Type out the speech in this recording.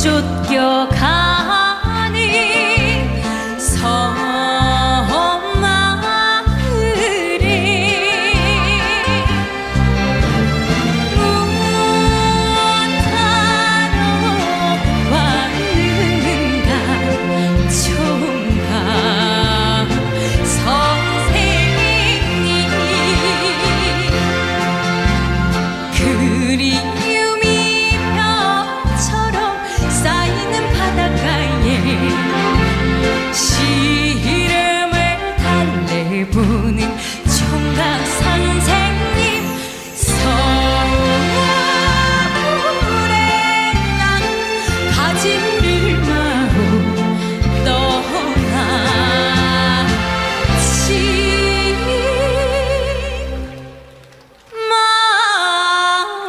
쫓겨가 기분